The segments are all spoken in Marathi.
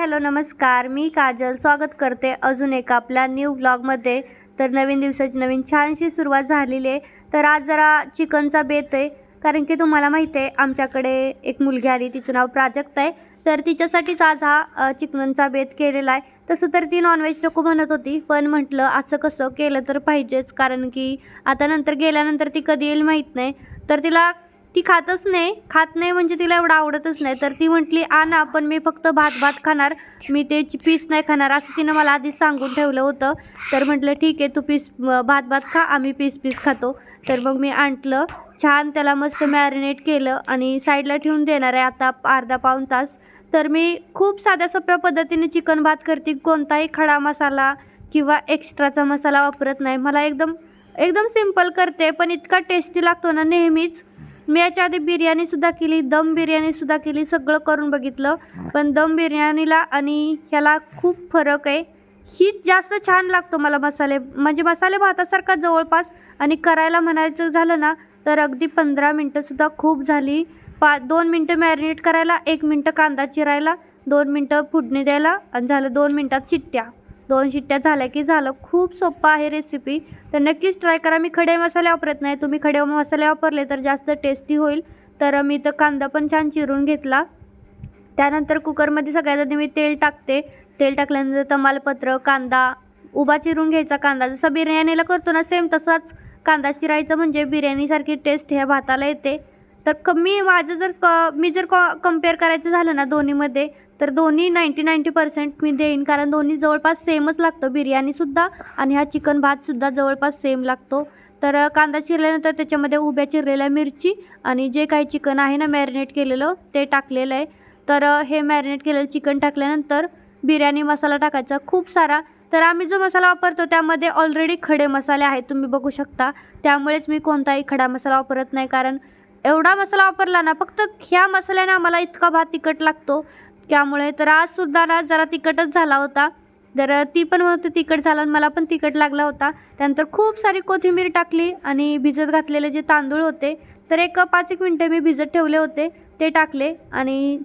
हॅलो नमस्कार. मी काजल. स्वागत करते अजून एका आपल्या न्यू व्लॉगमध्ये तर नवीन दिवसाची नवीन छानशी सुरुवात झालेली आहे. तर आज जरा चिकनचा बेत आहे. कारण की तुम्हाला माहिती आहे आमच्याकडे एक मुलगी आली तिचं नाव प्राजक्त आहे. तर तिच्यासाठीच आज हा चिकनचा बेत केलेला आहे. तसं तर ती नॉनव्हेज नको म्हणत होती पण म्हटलं असं कसं केलं तर पाहिजेच. कारण की आता नंतर गेल्यानंतर ती कधी येईल माहीत नाही. तर तिला ती खातच नाही. खात नाही म्हणजे तिला एवढं आवडतच नाही. तर ती म्हटली आणा पण मी फक्त भात भात खाणार. मी ते पीस नाही खाणार. असं तिनं मला आधीच सांगून ठेवलं होतं. तर म्हटलं ठीक आहे तू पीस भात भात खा. आम्ही पीस पीस खातो. तर मग मी आणलं. छान त्याला मस्त मॅरिनेट केलं आणि साईडला ठेवून देणार आहे आता अर्धा पाऊण तास. तर मी खूप साध्या सोप्या पद्धतीने चिकन भात करते. कोणताही खडा मसाला किंवा एक्स्ट्राचा मसाला वापरत नाही. मला एकदम एकदम सिंपल करते पण इतका टेस्टी लागतो ना नेहमीच. मी याच्या आधी बिर्याणीसुद्धा केली दम बिर्याणीसुद्धा केली सगळं करून बघितलं. पण दम बिर्याणीला आणि ह्याला खूप फरक आहे. हीच जास्त छान लागतो मला मसाले. म्हणजे मसाले भातासारखा जवळपास आणि करायला म्हणायचं झालं ना तर अगदी पंधरा मिनटंसुद्धा खूप झाली. पा दोन मिनटं मॅरिनेट करायला एक मिनटं कांदा चिरायला दोन मिनटं फुडणी द्यायला आणि झालं दोन मिनटात शिट्ट्या. दोन शिट्ट्या झाल्या की झालं. खूप सोपं आहे रेसिपी तर नक्कीच ट्राय करा. मी खडे मसाले वापरत नाही. तुम्ही खडे मसाले वापरले तर जास्त टेस्टी होईल. तर मी तर कांदा पण छान चिरून घेतला. त्यानंतर कुकरमध्ये सगळ्यात आधी मी तेल टाकते. तेल टाकल्यानंतर तमालपत्र कांदा उभा चिरून घ्यायचा कांदा. जसा बिर्याणीला करतो ना सेम तसाच कांदा चिरायचा म्हणजे बिर्याणीसारखी टेस्ट ह्या भाताला येते. तर कमी माझं जर क मी जर कॉ कंपेअर करायचं झालं ना दोन्हीमध्ये तर दोन्ही नाईंटी नाईंटी पर्सेंट मी देईन. कारण दोन्ही जवळपास सेमच लागतं. बिर्याणीसुद्धा आणि हा चिकन भातसुद्धा जवळपास सेम लागतो. तर कांदा चिरल्यानंतर त्याच्यामध्ये उभ्या चिरलेल्या मिरची आणि जे काही चिकन आहे ना मॅरिनेट केलेलं ते टाकलेलं आहे. तर हे मॅरिनेट केलेलं चिकन टाकल्यानंतर बिर्याणी मसाला टाकायचा. खूप सारा. तर आम्ही जो मसाला वापरतो त्यामध्ये ऑलरेडी खडे मसाले आहेत. तुम्ही बघू शकता. त्यामुळेच मी कोणताही खडा मसाला वापरत नाही. कारण एवढा मसाला वापरला ना फक्त ह्या मसाल्याने आम्हाला इतका भात तिखट लागतो. त्यामुळे तर आजसुद्धा ना जरा तिखटच झाला होता. तर ती पण होती तिखट झालं आणि मला पण तिखट लागला होता. त्यानंतर खूप सारी कोथिंबीर टाकली आणि भिजत घातलेले जे तांदूळ होते तर एक पाच एक मिनटं मी भिजत ठेवले होते ते टाकले आणि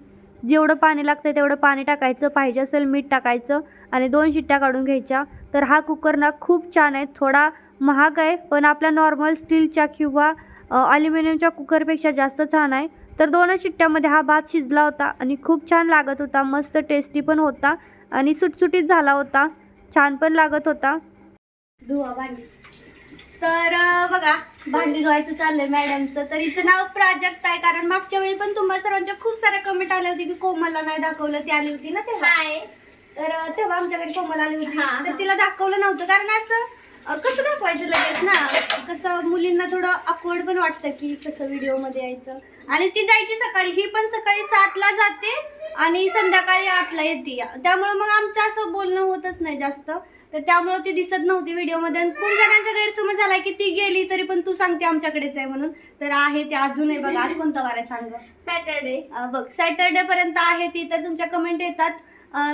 जेवढं पाणी लागतं तेवढं पाणी टाकायचं पाहिजे असेल मीठ टाकायचं आणि दोन शिट्ट्या काढून घ्यायच्या. तर हा कुकर ना खूप छान आहे थोडा महाग आहे पण आपल्या नॉर्मल स्टीलच्या किंवा ॲल्युमिनियमच्या कुकरपेक्षा जास्त छान आहे. तर दोनच शिट्ट्यामध्ये हा भात शिजला होता आणि खूप छान लागत होता. मस्त टेस्टी पण होता आणि सुटसुटीत झाला होता. छान पण लागत होता. धुवा भांडी. तर बघा भांडी धुवायचं चाललंय मॅडमचं तर हिचं नाव प्राजक्त आहे. कारण मागच्या वेळी पण तुम्हाला सर्वांच्या खूप साऱ्या कमेंट आल्या होती की कोमलला नाही दाखवलं ती आली होती ना तेव्हा. हाय. तर तेव्हा आमच्याकडे कोमल आली होती. तर तिला दाखवलं नव्हतं. कारण असं कसं दाखवायचं लगेच ना? कसं मुलींना थोडं अकवर्ड पण वाटतं की कसं व्हिडिओमध्ये यायचं. आणि ती जायची सकाळी. ही पण सकाळी सातला जाते आणि संध्याकाळी आठला येते. त्यामुळे मग आमचं असं बोलणं होतच नाही जास्त. तर त्यामुळे ती दिसत नव्हती व्हिडिओमध्ये आणि खूप जणांचा गैरसमज झाला की ती गेली तरी पण तू सांगते आमच्याकडेच आहे म्हणून. तर आहे ते अजूनही बघा. आज कोणता वार आहे सांग. सॅटरडे. बघ सॅटरडे पर्यंत आहे ती तर तुमच्या कमेंट येतात.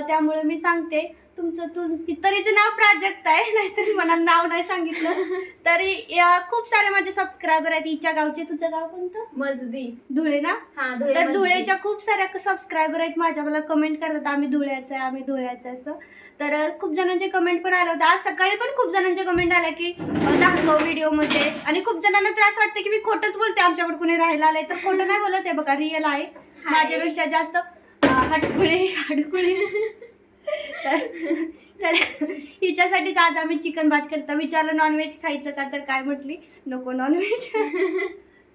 त्यामुळे मी सांगते. तुमचं तू तरीचं नाव प्राजक्त आहे नाहीतरी मला नाव नाही सांगितलं. तरी या, खूप सारे माझे सबस्क्रायबर आहेत. हिच्या गावचे तुझं गाव कोणतं? मजदी. धुळे ना? हा धुळे तर मजदी. धुळेच्या खूप साऱ्या सबस्क्रायबर आहेत. माझ्या मला कमेंट करतात आम्ही धुळ्याचं आहे आम्ही धुळ्याचं आहे असं. तर अं, खूप जणांचे कमेंट पण आले होते. आज सकाळी पण खूप जणांचे कमेंट आल्या की अं, दाखव व्हिडिओमध्ये आणि खूप जणांना तर असं वाटतं की मी खोटंच बोलते. आमच्याकडे कुणी राहायला आलंय तर खोटं नाही बोलत आहे. बघा रिअल आहे. माझ्यापेक्षा जास्त अं, हटकुळे हटकुळे तर तर हिच्यासाठीच आज आम्ही चिकन भात करतो विचारलं नॉनव्हेज खायचं का? तर काय म्हटली नको नॉनव्हेज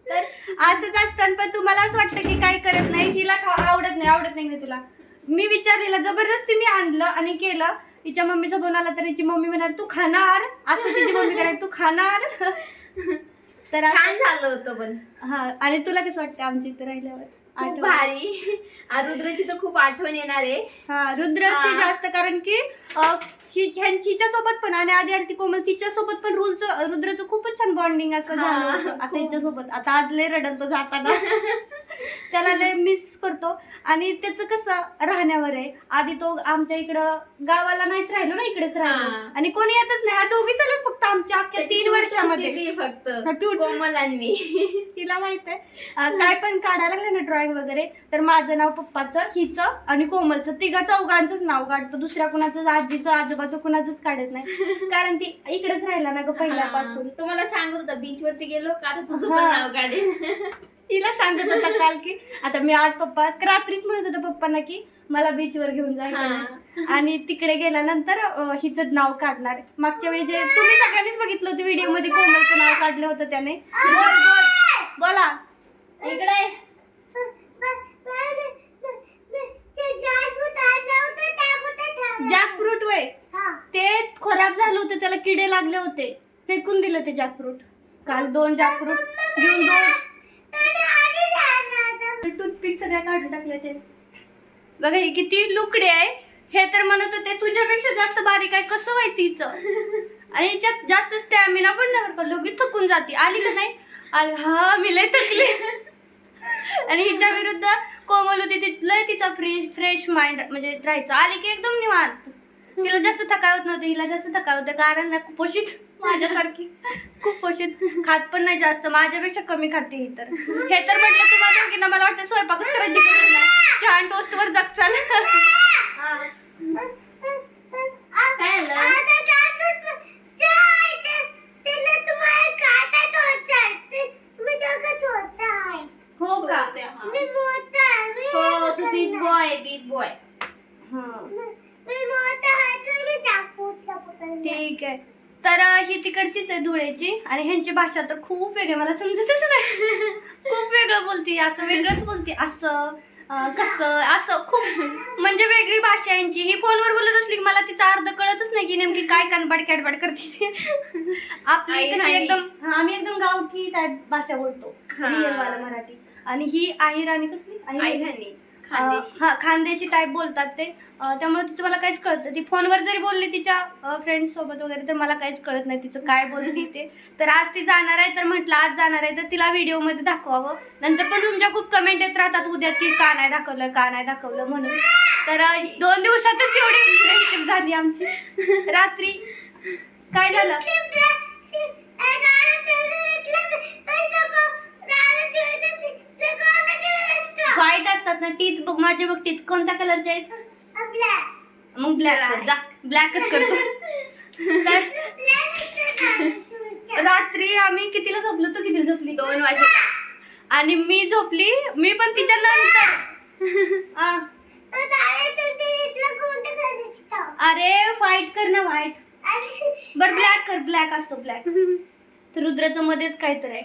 तर असंच असतं पण तुम्हाला असं वाटतं की काय करत नाही हिला खा आवडत नाही आवडत नाही ना तुला. मी विचारलेलं जबरदस्ती मी आणलं आणि केलं. तिच्या मम्मीचा फोन आला तर तिची मम्मी म्हणाल तू खाणार. असं तिची मम्मी करायला तू खाणार. तर छान झालं होतं पण. हा आणि तुला कसं वाटतं आमच्या इथं राहिल्यावर? खूप? भारी आ, रुद्रची तर खूप आठवण येणार आहे हा रुद्राची हा. जास्त कारण की अं, हि- ह्यां- हिच्यासोबत पण आणि आधी आली ती कोमल तिच्यासोबत पण रुलचं रुद्राचं खूपच छान बॉन्डिंग असं हा, झालं होतं आता खूप. हिच्यासोबत आता आज लय रडतो जाताना त्याला लय मिस करतो. आणि त्याचं कसं राहण्यावर आहे. आधी तो आमच्या इकडं गावाला नाहीच राहिलो ना इकडेच राहिलो. हा. आणि कोणी येतच नाही. हा दोघी चालत फक्त आमच्या अख्ख्या तीन वर्षामध्ये. ती फक्त. हा, tut. कोमल आणि मी. तिला माहीत आहे. अं, काय पण काढायला लागलं ना ड्रॉइंग वगैरे तर माझं नाव पप्पाचं हिचं आणि कोमलचं. तिघा चौघांचंच नाव काढतो. दुसऱ्या कुणाचं आजीचं आजोबाचं कुणाचंच काढत नाही. कारण ती इकडेच राहिला ना ग पहिल्यापासून. हा. तुम्हाला सांगत होता बीच वरती गेलो का? तुझं हा. नाव काढेल तिला सांगत होता काल की आता मी आज पप्पा रात्रीच म्हणत होता पप्पांना की मला बीचवर घेऊन जायचं. आणि तिकडे गेल्यानंतर हिचं नाव काढणार. मागच्या वेळी जे तुम्ही सगळ्यांनीच बघितलं होतं व्हिडिओमध्ये कोमलचं नाव काढलं होतं त्याने. बोल बोल. बोला. इकडे. जॅकफ्रूट वय. ते खराब झालं होतं त्याला किडे लागले होते. फेकून दिलं ते जॅकफ्रूट काल दोन जॅकफ्रूट घेऊन दोन. टूथपिक सगळ्या काढून टाकले ते. बघा हे किती लुकडे आहे. हे तर म्हणत होते तुझ्यापेक्षा जास्त बारीक आहे. कसं व्हायचं हिचं? आणि हिच्यात जास्त स्टॅमिना पण नाही बरं का. लगेच थकून जाते. आली का नाही? आली. हा मी लय थकले. आणि हिच्या विरुद्ध कोमल होती. ती लय तिचा फ्रेश फ्रेश माइंड म्हणजे राहायचं. आली की एकदम निवांत. तिला जास्त थकावत नव्हते. हिला जास्त थकावत कारण ना कुपोषित. माझ्यासारखी. कुपोषित खात पण नाही जास्त. माझ्यापेक्षा कमी खाते ही तर. हे तर म्हटलं तुम्हाला दोघींना मला वाटतं स्वयंपाकच करायची गरज नाही. छान टोस्टवर जगचाल काय झालं? हो का? हो. तू बिग बॉय बिग बॉय ठीक आहे. तर ही तिकडचीच आहे धुळ्याची आणि ह्यांची भाषा तर खूप वेगळी मला समजतच नाही. खूप वेगळं बोलते असं वेगळंच बोलते. असं कसं असं खूप म्हणजे वेगळी भाषा आहे यांची ही फोनवर बोलत असली की मला तिचा अर्थ कळतच नाही की नेमकी काय कानबाड कॅटबाड करते ती. आपली राणी. एकदम आम्ही एकदम गावठी भाषा बोलतो. हा. मराठी. आणि ही आहिर आणि कसली? अं, खानदेशी. हा खानदेशी टाईप बोलतात ते. अं, त्यामुळे तिचं मला काहीच कळत नाही. ती फोनवर जरी बोलली तिच्या फ्रेंड सोबत वगैरे तर मला काहीच कळत नाही तिचं काय बोलते ते. तर आज ती जाणार आहे तर म्हटलं आज जाणार आहे तर तिला व्हिडिओमध्ये दाखवावं. नंतर पण तुमच्या खूप कमेंट येत राहतात उद्या की का नाही दाखवलं का नाही दाखवलं म्हणून. तर अं, दोन दिवसातच एवढी फ्रेंडशिप झाली आमची. रात्री. काय झालं? व्हाईट असतात ना टीथ बघ माझे बघ टीथ कोणत्या कलरचे आहेत? मग ब्लॅक जा. ब्लॅकच करतो तर रात्री आम्ही कितीला झोपलो? तू कितीला झोपली? दोन वाजेला आणि मी झोपली मी पण तिच्या नंतर. अरे व्हाईट कर ना व्हाईट बर ब्लॅक कर ब्लॅक असतो ब्लॅक तर रुद्राचं मध्येच काहीतरी आहे.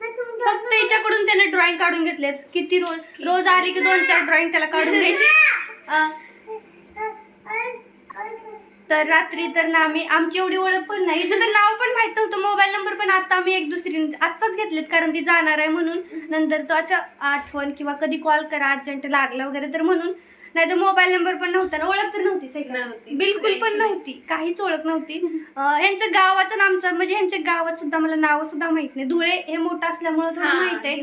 फक्त हिच्याकडून त्याने ड्रॉइंग काढून घेतलेत. किती रोज रोज आली की दोन चार ड्रॉइंग त्याला काढून द्यायची. तर रात्री तर ना आम्ही आमची एवढी ओळख पण नाही. हिचं तर नाव पण माहीत नव्हतं. मोबाईल नंबर पण आता आम्ही एक दुसरी आत्ताच घेतलेत कारण ती जाणार आहे म्हणून. नंतर तो असं आठवण किंवा कधी कॉल करा अर्जंट लागला वगैरे तर म्हणून नाही तर मोबाईल नंबर पण नव्हता ना ओळख तर नव्हती. नव्हती. बिलकुल पण. नव्हती काहीच ओळख नव्हती. अं, ह्यांचं गावाचं नामचं म्हणजे ह्यांच्या गावात सुद्धा मला नाव सुद्धा माहीत नाही. धुळे हे मोठं असल्यामुळे थोडं माहीत आहे.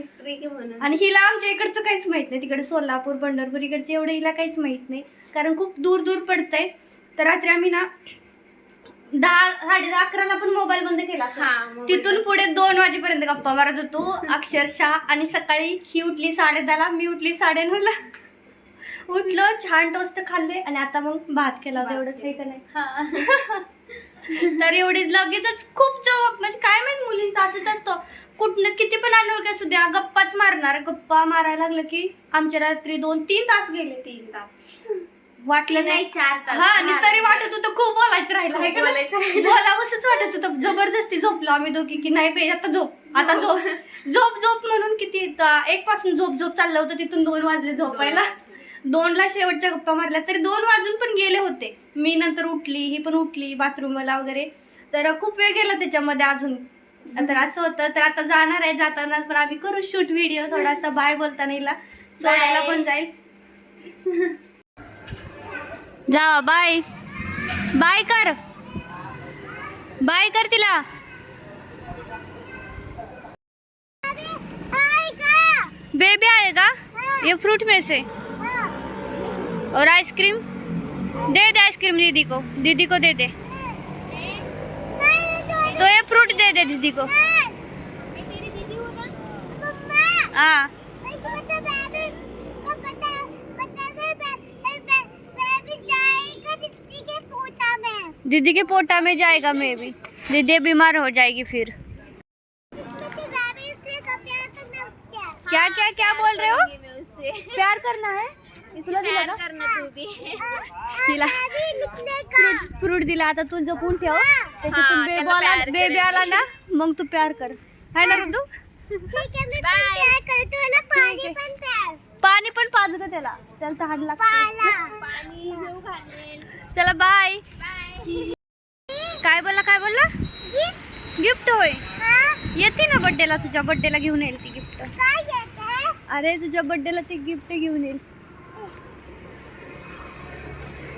आणि हिला आमच्या इकडचं काहीच माहीत नाही. तिकडे सोलापूर पंढरपूर इकडचं एवढं हिला काहीच माहीत नाही. कारण खूप दूर दूर पडतंय. तर रात्री आम्ही ना दहा साडे दहा अकराला पण मोबाईल बंद केला तिथून पुढे दोन वाजेपर्यंत गप्पा मारत होतो. अक्षरशः. आणि सकाळी ही उठली साडे दहाला मी उठली साडे नऊला उठलो छान टोस्ट खाल्ले आणि आता मग भात केला होता एवढंच आहे का नाही? हा. तर एवढी लगेचच खूप चव म्हणजे काय माहीत मुलींचं असंच असतं. कुठनं किती पण अनोळखी असू द्या गप्पाच मारणार. गप्पा मारायला लागलं की आमच्या रात्री दोन तीन तास गेले. तीन तास. वाटलं नाही चार तास. हा आणि तरी वाटत होतं खूप बोलायचं राहिलं खूप? बोलायचं राहिलं. बोलावंसंच वाटत होतं. जबरदस्ती झोपलो आम्ही दोघी की नाही बाई आता झोप. आता झोप. झोप. झोप म्हणून किती एक पासून झोप झोप चाललं होतं तिथून दोन वाजले झोपायला. दोनला शेवटच्या गप्पा मारल्या तरी दोन वाजून पण गेले होते. मी नंतर उठली ही पण उठली बाथरूमला वगैरे. तर खूप वेळ गेला त्याच्यामध्ये अजून. तर असं होतं तर आता जाणार आहे जाताना पण आम्ही करू शूट व्हिडिओ थोडासा बाय बोलताना हिला. सोडायला. पण जाईल. जा बाय. बाय कर. बाय कर तिला. बेबी आएगा ये फ्रूट में से. और आइसक्रीम। दे दे आइसक्रीम दीदी को। दीदी को दे दे। तो ये फ्रूट दे दे दीदी को। हाँ। दीदी के पोटा में जाएगा मैं भी। दीदी बीमार हो जाएगी फिर। क्या क्या क्या बोल रहे हो? प्यार करना है? दिला ना? तू तिला. फ्रूट फ्रूट दिला. आता तू जपून ठेव. त्याच्यातून बेबी आला बेबी. आला ना मग तू प्यार कर. है ना रुद्दू पाणी पण पाज ग त्याला. त्याला तहान लागते. चला बाय काय बोलला काय बोलला? गिफ्ट होय. येते ना बर्थडेला तुझ्या. बर्थडेला घेऊन येईल ती गिफ्ट अरे तुझ्या बर्थडेला ते गिफ्ट घेऊन येईल.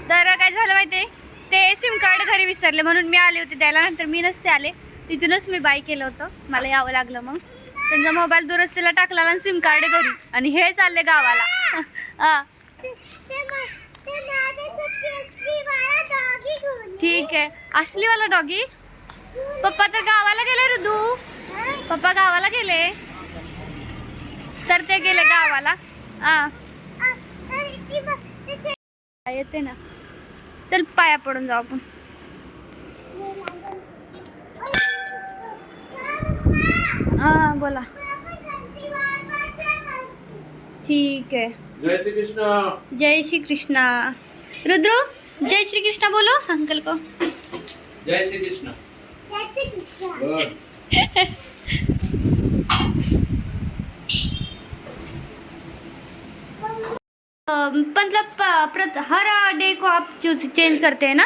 तर काय झालं माहितीये? ते सिम कार्ड घरी विसरले म्हणून मी आले होते द्यायला. नंतर मी नसते आले. तिथूनच मी बाय केलं होतं. मला यावं लागलं मग. त्यांचा मोबाईल दुरुस्तीला टाकला आणि सिम कार्ड घरी. आणि हे चालले गावाला. ठीक आहे. असलीवाला डॉगी पप्पा तर गावाला गेले ऋतू पप्पा गावाला गेले. तर ते गेले गावाला. हा येते ना. चल पाया पडून जाऊ आपण. हा बोला. ठीक है जय श्री कृष्ण जय श्री कृष्णा रुद्रू जय श्री कृष्णा बोलो अंकल को. जय श्री कृष्ण बोल. अ, मतलब हर डे को आप चेंज करते हैं ना?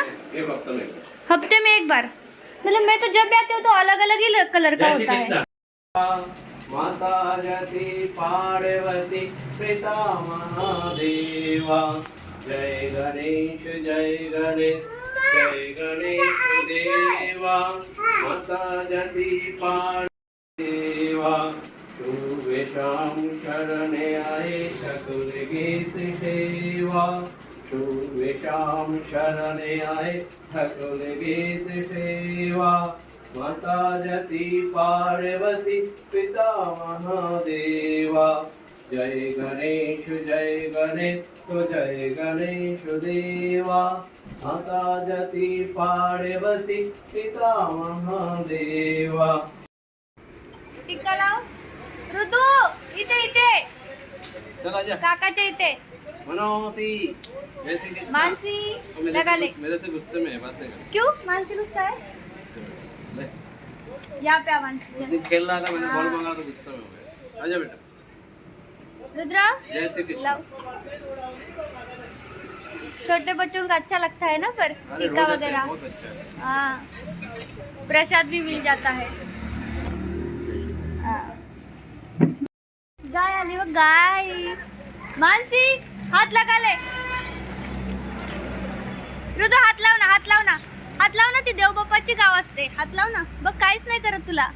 हफ़्ते में एक बार। मतलब मैं तो जब भी आती हूँ तो अलग अलग ही कलर का होता है। माता जति पार्वती पिता महादेवा। जय गणेश जय गणेश जय गणेश देवा। माता जति पार्वतीवा तू वेशाम शरणे आये ठकुलगीतसेवा गीत शरणे आये ठकुलगीतसेवा माता जति पार्वती पिता महादेवा. जय गणेश जय गणेश तो जय गणेश देवा. माता जति पार्वती पिता महादेवा. काकाच्या इथे. मनोसी मानसी लगा ले मेरे से गुस्से में है बात नहीं कर। क्यों? मानसी गुस्सा है? यहाँ पे मानसी खेल रहा था मैंने बॉल मांगा तो गुस्से में हो गया। आजा बेटा। रुद्रा? जय श्री कृष्ण। छोटे बच्चों का अच्छा लगता है ना पर टीका हैं, वगैरह। अच्छा है। हाँ। प्रसाद भी मिल जाता है हाँ। गाय आली व गाय. मानसी हात लगा ले हात लाव ना हात लाव ना. हात लाव ना ती देवबाप्पाची गाव असते. हात लाव ना. बघ काहीच नाही करत तुला.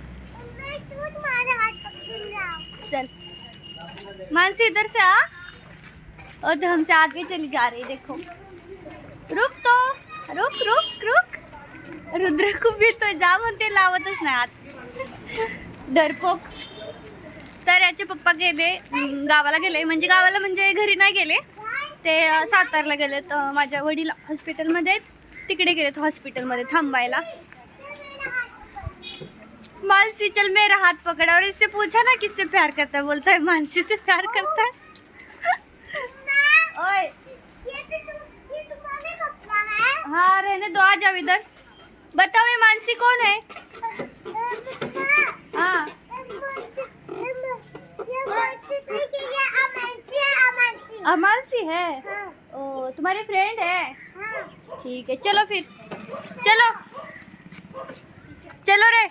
चल. मानसी इधर से आ. और तो हमसे आगे चली जा रही देखो. रुक तो. रुक रुक रुक. रुद्र खूप येतो जा म्हणते लावतच नाही आत. डरपोक. तर याचे पप्पा गेले गावाला गेले. म्हणजे गावाला म्हणजे घरी नाही गेले. ते सातारला गेलेत माझ्या वडील हॉस्पिटलमध्ये. आहेत तिकडे गेलेत हॉस्पिटलमध्ये थांबायला. मानसी चल मेरा हात पकड़ा. और इससे पूछा ना किससे प्यार करता है बोलता है मानसी से प्यार करता है. ओए। हाँ रहने दो आ जाओ इधर। बताओ ये मानसी कौन है? अमानसी है? ओ तुम्हारी फ्रेंड है? ठीक है चलो फिर। चलो। चलो रे।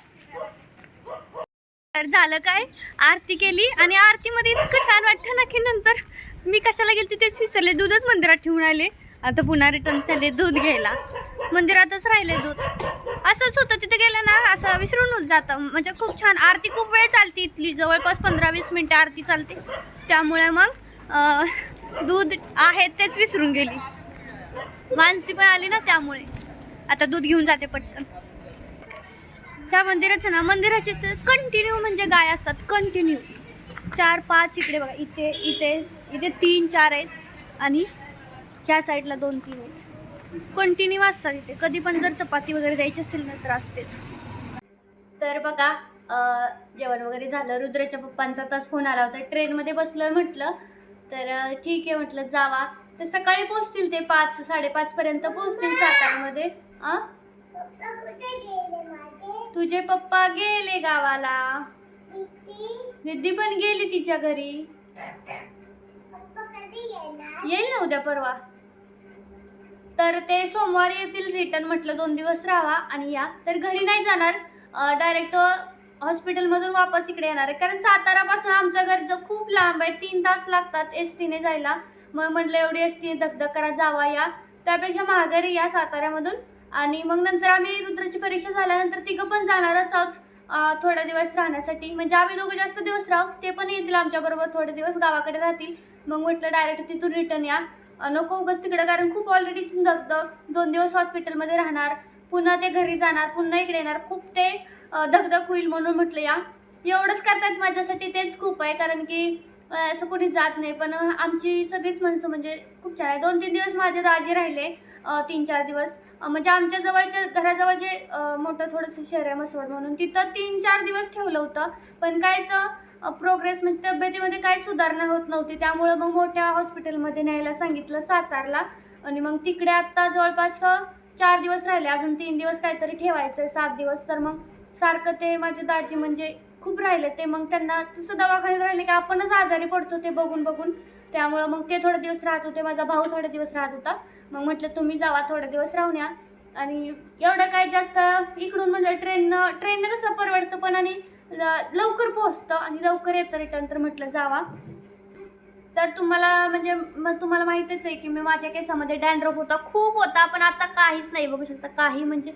तर झालं काय? आरती केली आणि आरतीमध्ये इतकं छान वाटतं ना की नंतर मी कशाला गेलते तेच विसरले. दूधच मंदिरात ठेवून आले. आता पुन्हा रिटर्न झाले दूध घ्यायला. मंदिरातच राहिले दूध. असंच होतं तिथे गेलं ना असं विसरून जातं. म्हणजे खूप छान. आरती खूप वेळ चालते इथली. जवळपास पंधरा वीस मिनटं आरती चालते. त्यामुळे मग दूध आहे तेच विसरून गेली. मानसी पण आली ना त्यामुळे. आता दूध घेऊन जाते पटकन. त्या मंदिराचं ना मंदिराचे कंटिन्यू म्हणजे गाय असतात कंटिन्यू चार पाच इकडे बघा इथे इथे इथे तीन चार आहेत. आणि ह्या साईडला दोन तीन आहेत. कंटिन्यू असतात इथे. कधी पण जर चपाती वगैरे द्यायची असेल ना तर असतेच. तर बघा जेवण वगैरे झालं. रुद्राच्या पप्पांचा तास फोन आला होता. ट्रेनमध्ये बसलोय म्हटलं. तर ठीक आहे म्हटलं जावा. तर सकाळी पोचतील ते पाच साडेपाच पर्यंत पोचतील साताऱ्यामध्ये आ तुझे पप्पा गेले गावाला. दिदी पण गेली तिच्या घरी. येईल ना उद्या परवा? तर ते सोमवारी येतील रिटर्न म्हटलं दोन दिवस राहा आणि या. तर घरी नाही जाणार. डायरेक्ट हॉस्पिटलमधून वापस इकडे येणार आहे. कारण सातारापासून आमचं घर जर खूप लांब आहे तीन तास लागतात एस टीने जायला. मग म्हटलं एवढी एस टीने धगधग करा जावा या. त्यापेक्षा माघारी या साताऱ्यामधून. आणि मग नंतर आम्ही रुद्राची परीक्षा झाल्यानंतर तिघं पण जाणारच आहोत थोडा थोड्या दिवस राहण्यासाठी. म्हणजे आम्ही दोघं जास्त दिवस राहू ते पण येतील आमच्याबरोबर थोडे दिवस गावाकडे राहतील. मग म्हटलं डायरेक्ट तिथून रिटर्न या. नको उगस तिकडे कारण खूप ऑलरेडी दगदग दोन दिवस हॉस्पिटलमध्ये राहणार. पुन्हा ते घरी जाणार पुन्हा इकडे येणार. खूप ते धगधग होईल म्हणून म्हटलं या. एवढंच करतात माझ्यासाठी तेच खूप आहे कारण की असं कोणी जात नाही. पण आमची सगळीच माणसं म्हणजे खूप छान आहे. दोन तीन दिवस माझे दाजी राहिले तीन चार दिवस. म्हणजे आमच्या जवळच्या घराजवळ जे मोठं थोडंसं शहर आहे मसवड म्हणून. तिथं तीन चार दिवस ठेवलं होतं पण कायच प्रोग्रेस म्हणजे तब्येतीमध्ये काय सुधारणा होत नव्हती. त्यामुळं मग मोठ्या हॉस्पिटलमध्ये न्यायला सांगितलं सातारला. आणि मग तिकडे आत्ता जवळपास चार दिवस राहिले. अजून तीन दिवस काहीतरी ठेवायचं आहे सात दिवस. तर मग सारखं ते माझे दाजी म्हणजे खूप राहिले. ते मग त्यांना तसं दवाखान्यात राहिले की आपणच आजारी पडतो ते बघून बघून. त्यामुळं मग ते थोडे दिवस राहत होते. माझा भाऊ थोडे दिवस राहत होता. मग म्हटलं तुम्ही जावा थोडे दिवस राहून या. आणि एवढं काय जास्त इकडून म्हटलं ट्रेननं ट्रेननं कसं परवडतं पण आणि लवकर पोहोचतं आणि लवकर येतं रिटर्न तर म्हटलं जावा. तर तुम्हाला म्हणजे मग तुम्हाला माहितीच आहे की मी माझ्या केसामध्ये डॅन्ड्रॉप होता. खूप होता पण आता काहीच नाही बघू शकता. काही म्हणजे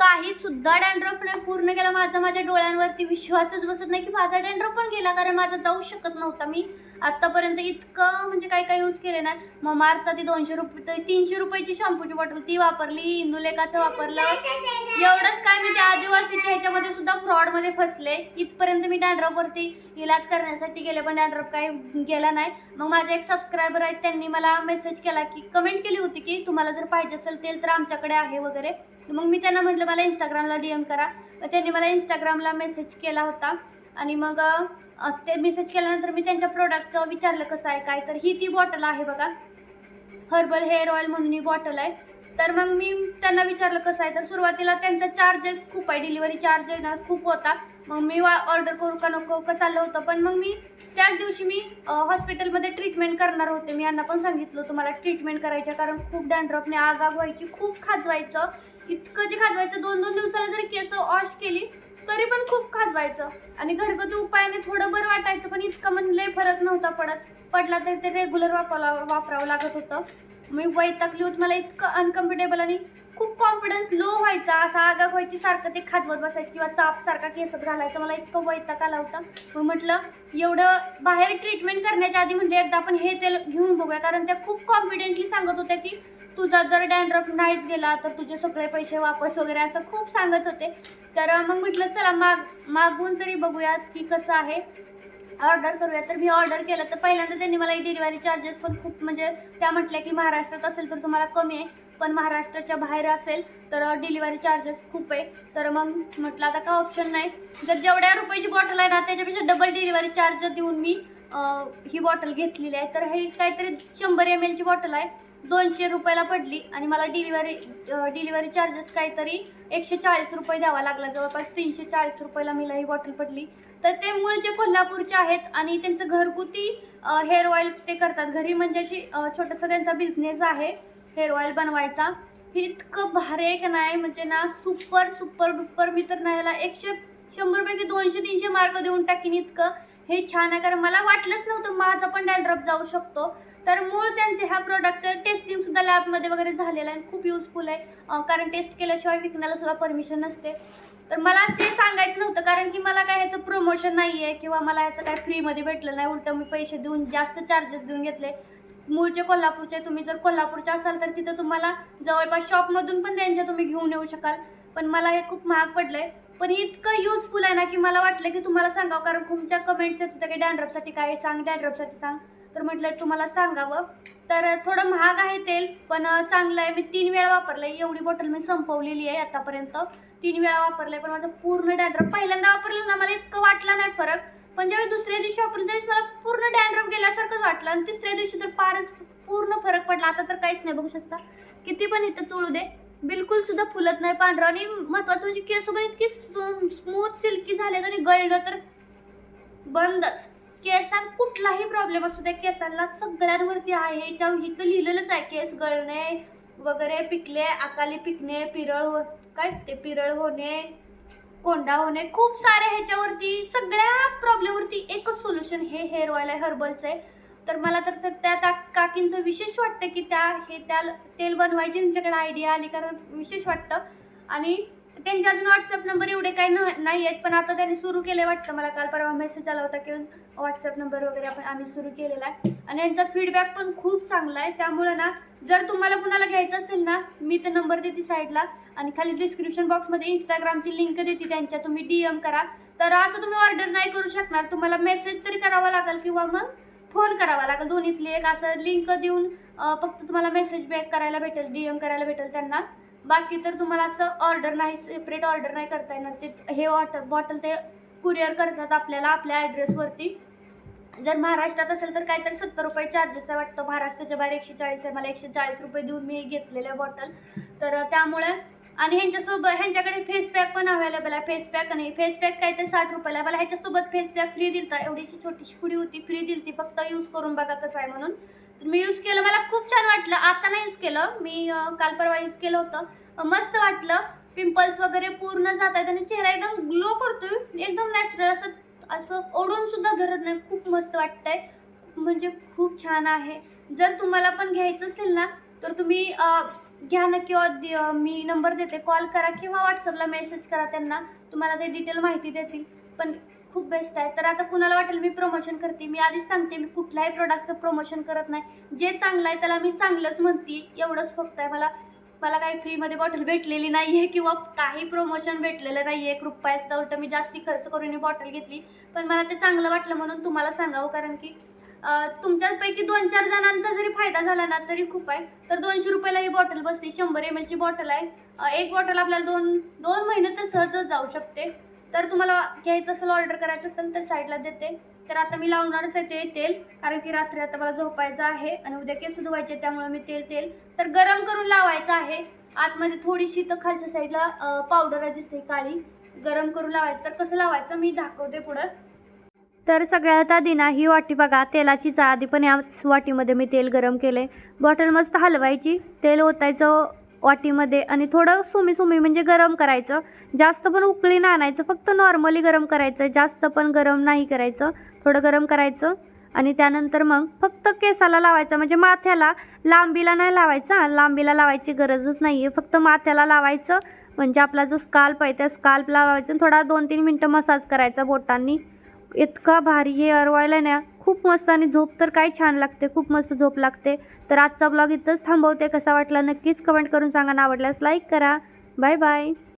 काही सुद्धा डॅन्ड्रॉप नाही पूर्ण केला. माझा माझ्या डोळ्यांवरती विश्वासच बसत नाही की माझा डॅन्ड्रॉप पण गेला कारण माझा जाऊ शकत नव्हता मी. आत्तापर्यंत इतकं म्हणजे काय काय यूज केले नाही. मग मार्चचा ती दोनशे रुपये तीनशे रुपयाची शॅम्पूची बॉटल ती वापरली इंदुलेखाचं वापरलं. एवढंच काय मी त्या आदिवासीच्या ह्याच्यामध्ये सुद्धा फ्रॉडमध्ये फसले. इथपर्यंत मी डॅन्ड्रॉपवरती इलाज करण्यासाठी गेले पण डॅन्ड्रॉप काय गेला नाही. मग माझे एक सबस्क्रायबर आहेत त्यांनी मला मेसेज केला की कमेंट केली होती की तुम्हाला जर पाहिजे असेल तेल तर आमच्याकडे आहे वगैरे. मग मी त्यांना म्हटलं मला इंस्टाग्रामला डी एम करा. मग त्यांनी मला इंस्टाग्रामला मेसेज केला होता. आणि मग ते मेसेज केल्यानंतर मी त्यांच्या प्रोडक्टचं विचारलं कसं आहे काय? तर ही ती बॉटल आहे बघा. हर्बल हेअर ऑइल म्हणून ही बॉटल आहे. तर मग मी त्यांना विचारलं कसं आहे? तर सुरुवातीला त्यांचा चार्जेस खूप आहे. डिलिव्हरी चार्ज आहे ना खूप होता. मग मी ऑर्डर करू का नको का चाललं होतं. पण मग मी त्याच दिवशी मी हॉस्पिटलमध्ये ट्रीटमेंट करणार होते. मी यांना पण सांगितलं होतं मला ट्रीटमेंट करायच्या कारण खूप डॅन्ड्रॉपने आग आग व्हायची खूप खाजवायचं. इतकं जे खाजवायचं दोन दोन दिवसाला जरी केस वॉश केली तरी पण खूप खाजवायचं. आणि घरगुती उपायाने थोडं बरं वाटायचं पण इतकं म्हणजे लय फरक नव्हता पडत. पडला तरी ते रेग्युलर वापरा वापरावं लागत होतं. मी वैतागली होत मला इतकं अनकम्फर्टेबल आणि खूप कॉन्फिडन्स लो व्हायचा. असा आगाग व्हायची सारखं ते खाजवत बसायचं किंवा चाप सारखा केसत घालायचं. मला इतकं वैताग आला होता. मग म्हटलं एवढं बाहेर ट्रीटमेंट करण्याच्या आधी म्हणजे एकदा आपण हे तेल घेऊन बघूया. कारण त्या खूप कॉन्फिडेंटली सांगत होत्या की तुझा जर डॅन्ड्रफ नाहीच गेला तर तुझे सगळे पैसे वापस वगैरे असं खूप सांगत होते. तर मग म्हटलं चला माग मागून तरी बघूयात की कसं आहे. ऑर्डर करूया तर मी ऑर्डर केलं. तर पहिल्यांदा त्यांनी मला डिलिव्हरी चार्जेस पण खूप म्हणजे त्या म्हटल्या की महाराष्ट्रात असेल तर तुम्हाला कमी आहे पण महाराष्ट्राच्या बाहेर असेल तर डिलिव्हरी चार्जेस खूप आहे. तर मग म्हटलं आता काय ऑप्शन नाही. जर जेवढ्या रुपयाची बॉटल आहे ना त्याच्यापेक्षा डबल डिलिव्हरी चार्ज देऊन मी ही बॉटल घेतलेली आहे. तर हे काहीतरी शंभर एम एलची बॉटल आहे. दोनशे रुपयाला पडली आणि मला डिलिव्हरी डिलिव्हरी चार्जेस काहीतरी एकशे चाळीस रुपये द्यावा लागला. जवळपास तीनशे चाळीस रुपयाला मला ही बॉटल पडली. तर ते मूळचे कोल्हापूरचे आहेत आणि त्यांचं घरगुती हेअर ऑइल ते करतात. घरी म्हणजे अशी छोटासा त्यांचा बिझनेस आहे हेअर ऑइल बनवायचा. हे इतकं भारी आहे नाही म्हणजे ना सुपर सुपर डुपर मी तर नाही याला एकशे शंभरपैकी दोनशे तीनशे मार्क देऊन टाकीन इतकं. हे छान आहे कारण मला वाटलंच नव्हतं माझा पण डॅन्ड्रॉप जाऊ शकतो. तर मूळ त्यांचे ह्या प्रोडक्टचं टेस्टिंग सुद्धा लॅबमध्ये वगैरे झालेलं आहे. खूप युजफुल आहे. कारण टेस्ट केल्याशिवाय विकण्याला सुद्धा परमिशन नसते. तर मला ते सांगायचं नव्हतं कारण की मला काय ह्याचं प्रमोशन नाही आहे किंवा मला ह्याचं काय फ्रीमध्ये भेटलं नाही. उलटं मी पैसे देऊन जास्त चार्जेस देऊन घेतले. मूळचे कोल्हापूरचे तुम्ही जर कोल्हापूरचे असाल तर तिथं तुम्हाला जवळपास शॉपमधून पण त्यांच्या तुम्ही घेऊन येऊ शकाल. पण मला हे खूप महाग पडलं आहे पण इतकं युजफुल आहे ना की मला वाटलं की तुम्हाला सांगावं कारण तुमच्या कमेंट्स येत होत्या की डॅन्ड्रपसाठी काय सांग डॅन्ड्रपसाठी सांग. तर म्हटलं तुम्हाला सांगावं. तर थोडं महाग आहे तेल पण चांगलं आहे. मी तीन वेळा वापरलं आहे एवढी बॉटल मी संपवलेली आहे आतापर्यंत. तीन वेळा वापरलं आहे पण माझं पूर्ण डॅन्ड्रप पहिल्यांदा वापरलं ना मला इतकं वाटलं नाही फरक. पण ज्यावेळी दुसऱ्या दिवशी वापरलं त्यावेळेस मला पूर्ण डॅन्ड्रप गेल्यासारखंच वाटलं. आणि तिसऱ्या दिवशी तर फारच पूर्ण फरक पडला. आता तर काहीच नाही बघू शकता. किती पण इथं चोळू दे. बिलकुल सुद्धा फुलत नाही पांढरं. आणि महत्वाचं म्हणजे केस पण इतकी स्मूथ सिल्की झालेत आणि गळलं तर बंदच. केसां कुठलाही प्रॉब्लेम असू द्या केसांना सगळ्यांवरती आहे. त्या इथं लिहिलेलंच आहे केस गळणे वगैरे पिकले अकाली पिकणे पिरळ हो काय ते पिरळ होणे कोंडा होणे खूप सारे ह्याच्यावरती सगळ्या प्रॉब्लेमवरती एकच सोल्युशन हे हेअर ऑइल आहे हर्बलचं आहे. तर मला तर तर त्या त्या काकींचं विशेष वाटतं की त्या हे त्या तेल बनवायची त्यांच्याकडे आयडिया आली कारण विशेष वाटतं. आणि त्यांचे अजून व्हॉट्सअप नंबर एवढे काही न नाही आहेत पण आता त्यांनी सुरू केले वाटतं. मला काल परवा मेसेज आला होता की व्हॉट्सअप नंबर वगैरे आपण आम्ही सुरू केलेला आहे. आणि यांचा फीडबॅक पण खूप चांगला आहे. त्यामुळे ना जर तुम्हाला कुणाला घ्यायचं असेल ना मी ते नंबर देते साईडला आणि खाली डिस्क्रिप्शन बॉक्समध्ये इंस्टाग्रामची लिंक देते त्यांच्या. तुम्ही डी एम करा. तर असं तुम्ही ऑर्डर नाही करू शकणार. तुम्हाला मेसेज तरी करावा लागेल किंवा मग फोन करावा लागेल. दोन्हीतली एक असं लिंक देऊन फक्त तुम्हाला मेसेज बॅक करायला भेटेल डी एम करायला भेटेल त्यांना. बाकी तर तुम्हाला असं ऑर्डर नाही सेपरेट ऑर्डर नाही करता येणार. ते हे वॉटर बॉटल ते कुरिअर करतात आपल्याला आपल्या ॲड्रेसवरती जर महाराष्ट्रात असेल तर काहीतरी सत्तर रुपये चार्जेस आहे वाटतं. महाराष्ट्राच्या बाहेर एकशे चाळीस आहे. मला एकशे चाळीस रुपये देऊन मी घेतलेलं बॉटल तर त्यामुळे आणि ह्यांच्यासोबत ह्यांच्याकडे फेस पॅक पण अवेलेबल आहे. फेस पॅक आणि फेस पॅक काहीतरी साठ रुपयाला. मला ह्याच्यासोबत फेस पॅक फ्री दिलता. एवढीशी छोटीशी पुडी होती. फ्री दिलती. फक्त यूज करून बघा कसं आहे म्हणून. तर मी यूज केलं. मला खूप छान वाटलं. आता नाही यूज केलं. मी काल परवा यूज केलं होतं. मस्त वाटलं. पिंपल्स वगैरे पूर्ण जात आहेत आणि चेहरा एकदम ग्लो करतोय. एकदम नॅचरल असं असं ओढून सुद्धा धरत नाही. खूप मस्त वाटतंय. म्हणजे खूप छान आहे. जर तुम्हाला पण घ्यायचं असेल ना तर तुम्ही घ्या ना किंवा मी नंबर देते कॉल करा किंवा व्हॉट्सअपला मेसेज करा त्यांना. तुम्हाला ते डिटेल माहिती देतील. पण खूप बेस्ट आहे. तर आता कुणाला वाटेल मी प्रमोशन करते. मी आधीच सांगते मी कुठल्याही प्रोडक्टचं प्रमोशन करत नाही. जे चांगलं आहे त्याला मी चांगलंच म्हणते. एवढंच फक्त आहे. मला मला काही फ्रीमध्ये बॉटल भेटलेली नाही आहे किंवा काही प्रमोशन भेटलेलं नाही आहे एक रुपयाचं उलटं मी जास्ती खर्च करून ही बॉटल घेतली. पण मला ते चांगलं वाटलं म्हणून तुम्हाला सांगावं. कारण की तुमच्यापैकी दोन चार जणांचा जरी फायदा झाला ना तरी खूप आहे. तर दोनशे रुपयाला ही बॉटल बसते शंभर एम एलची बॉटल आहे. एक बॉटल आपल्याला दोन दोन महिने तर सहजच जाऊ शकते. तर तुम्हाला घ्यायचं असेल ऑर्डर करायचं असेल तर साईडला देते. तर आता मी लावणारच आहे ते तेल कारण की रात्री आता मला झोपायचं आहे आणि उद्या केस धुवायचे त्यामुळे मी तेल तेल. तर गरम करून लावायचं आहे. आतमध्ये थोडीशी तर खालच्या साईडला पावडर दिसते काळी. गरम करून लावायचं. तर कसं लावायचं मी दाखवते पुढं. तर सगळ्यात आधी ना ही वाटी बघा तेलाचीच आहे. आधी पण या वाटीमध्ये मी तेल गरम केले बॉटल मस्त हलवायची तेल ओतायचं वाटीमध्ये आणि थोडं सुमी सुमी म्हणजे गरम करायचं. जास्त पण उकळी ना आणायचं फक्त नॉर्मली गरम करायचं. जास्त पण गरम नाही करायचं थोडं गरम करायचं आणि त्यानंतर मग फक्त केसाला लावायचं. म्हणजे माथ्याला लांबीला नाही लावायचा लांबीला लावायची गरजच नाही आहे फक्त माथ्याला लावायचं म्हणजे आपला जो स्काल्प आहे त्या स्काल्पला लावायचं थोडा दोन तीन मिनटं मसाज करायचा बोटांनी. इतका भारी हे अरवायला ना खूप मस्त आणि झोप तर काय छान लागते खूप मस्त झोप लागते. तर आजचा ब्लॉग इथंच थांबवते. कसा वाटला नक्कीच कमेंट करून सांगा. आवडल्यास लाईक करा. Bye bye